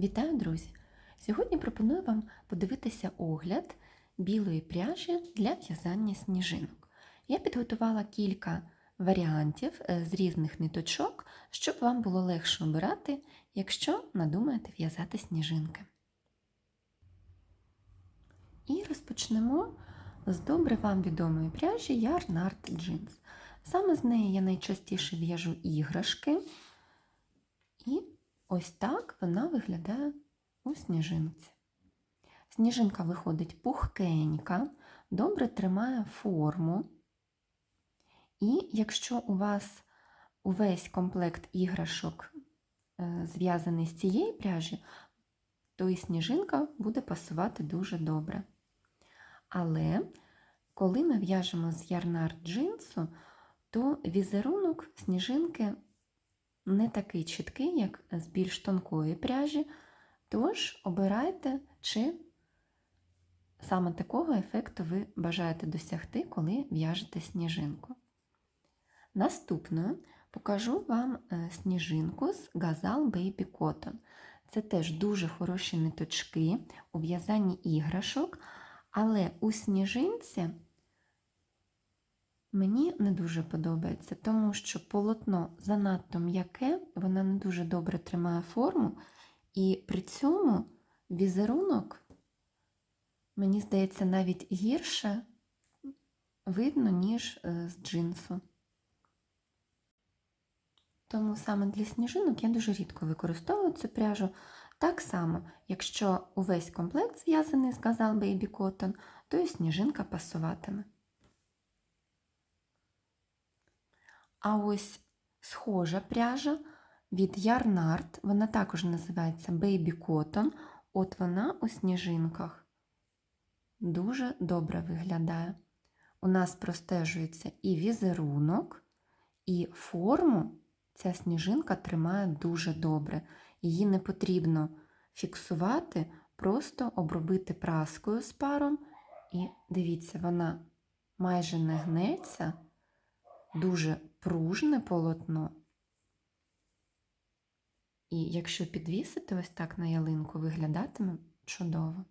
Вітаю, друзі! Сьогодні пропоную вам подивитися огляд білої пряжі для в'язання сніжинок. Я підготувала кілька варіантів е, з різних ниточок, щоб вам було легше обирати, якщо надумаєте в'язати сніжинки. І розпочнемо з добре вам відомої пряжі Yarn Art. Саме з неї я найчастіше в'яжу іграшки. І ось так вона виглядає у сніжинці. Сніжинка виходить пухкенька, добре тримає форму. І якщо у вас увесь комплект іграшок е, зв'язаний з цієї пряжі, то і сніжинка буде пасувати дуже добре. Але коли ми в'яжемо з ярнар джинсу, то візерунок сніжинки не такий чіткий, як з більш тонкої пряжі, тож обирайте, чи саме такого ефекту ви бажаєте досягти, коли в'яжете сніжинку. Наступною покажу вам е, сніжинку з Gazal Baby Cotton. Це теж дуже хороші ниточки у в'язанні іграшок, але у сніжинці мені не дуже подобається, тому що полотно занадто м'яке, вона не дуже добре тримає форму, і при цьому візерунок, мені здається, навіть гірше видно, ніж е, з джинсу. Тому саме для сніжинок я дуже рідко використовую цю пряжу. Так само, якщо увесь комплект зв'язаний з Gazal Baby Cotton, то і сніжинка пасуватиме. А ось схожа пряжа від Yarnart, вона також називається Baby Cotton, от вона у сніжинках дуже добре виглядає. У нас простежується і візерунок, і форму ця сніжинка тримає дуже добре. Її не потрібно фіксувати, просто обробити праскою з паром. І дивіться, вона майже не гнеться, дуже пружне полотно. І якщо підвісити ось так на ялинку, виглядатиме чудово.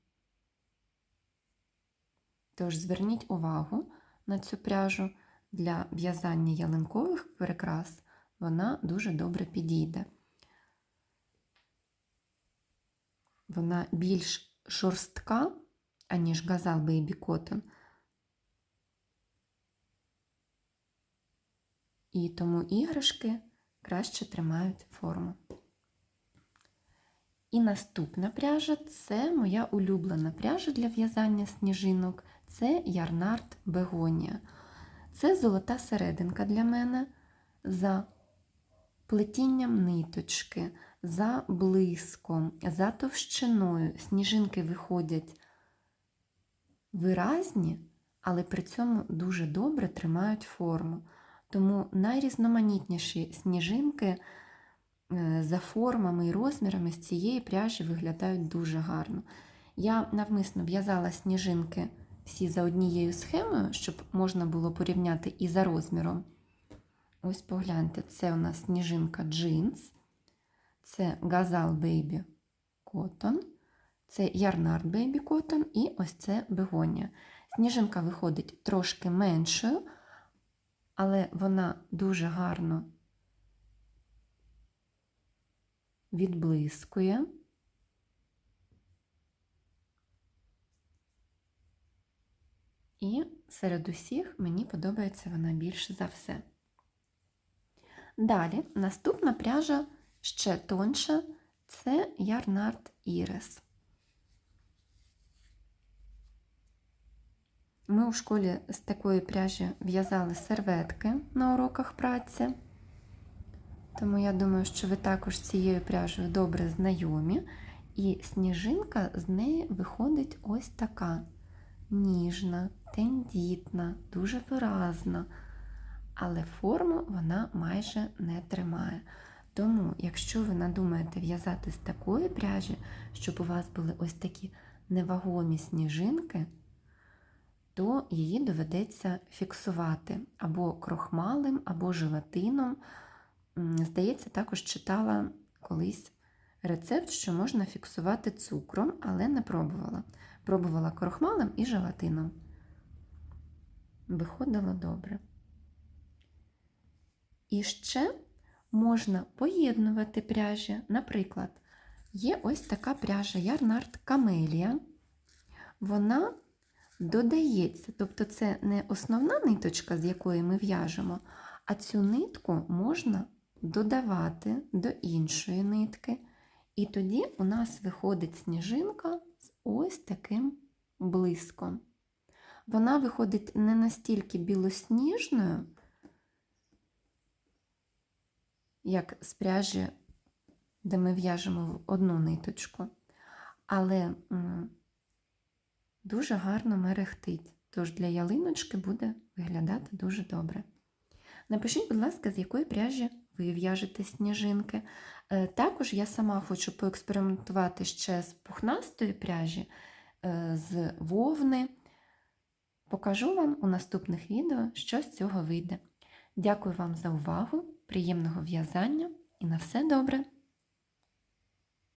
Тож зверніть увагу на цю пряжу для в'язання ялинкових прикрас, вона дуже добре підійде. Вона більш шорстка, аніж газал Baby Cotton. І тому іграшки краще тримають форму. І наступна пряжа це моя улюблена пряжа для в'язання сніжинок це Ярнард Бегонія. Це золота серединка для мене за плетінням ниточки, за блиском, за товщиною. Сніжинки виходять виразні, але при цьому дуже добре тримають форму. Тому найрізноманітніші сніжинки е, за формами і розмірами з цієї пряжі виглядають дуже гарно. Я навмисно в'язала сніжинки всі за однією схемою, щоб можна було порівняти і за розміром. Ось погляньте, це у нас сніжинка джинс, це Gazal Baby Cotton, це Yarnard Baby Cotton і ось це бегонія. Сніжинка виходить трошки меншою, але вона дуже гарно відблискує. І серед усіх мені подобається вона більше за все. Далі, наступна пряжа ще тонша це Ярнард Ірес. Ми у школі з такої пряжі в'язали серветки на уроках праці, тому я думаю, що ви також з цією пряжею добре знайомі. І сніжинка з неї виходить ось така ніжна, тендітна, дуже виразна, але форму вона майже не тримає. Тому, якщо ви надумаєте в'язати з такої пряжі, щоб у вас були ось такі невагомі сніжинки, то її доведеться фіксувати або крохмалем, або желатином. Здається, також читала колись рецепт, що можна фіксувати цукром, але не пробувала. Пробувала крохмалем і желатином. Виходило добре. І ще можна поєднувати пряжі. Наприклад, є ось така пряжа Ярнард Камелія. Вона додається, тобто це не основна ниточка, з якої ми в'яжемо, а цю нитку можна додавати до іншої нитки. І тоді у нас виходить сніжинка з ось таким блиском. Вона виходить не настільки білосніжною, як з пряжі, де ми в'яжемо в одну ниточку, але дуже гарно мерехтить. Тож для ялиночки буде виглядати дуже добре. Напишіть, будь ласка, з якої пряжі ви в'яжете сніжинки. Е, Також я сама хочу поекспериментувати ще з пухнастої пряжі, е, з вовни. Покажу вам у наступних відео, що з цього вийде. Дякую вам за увагу, приємного в'язання і на все добре!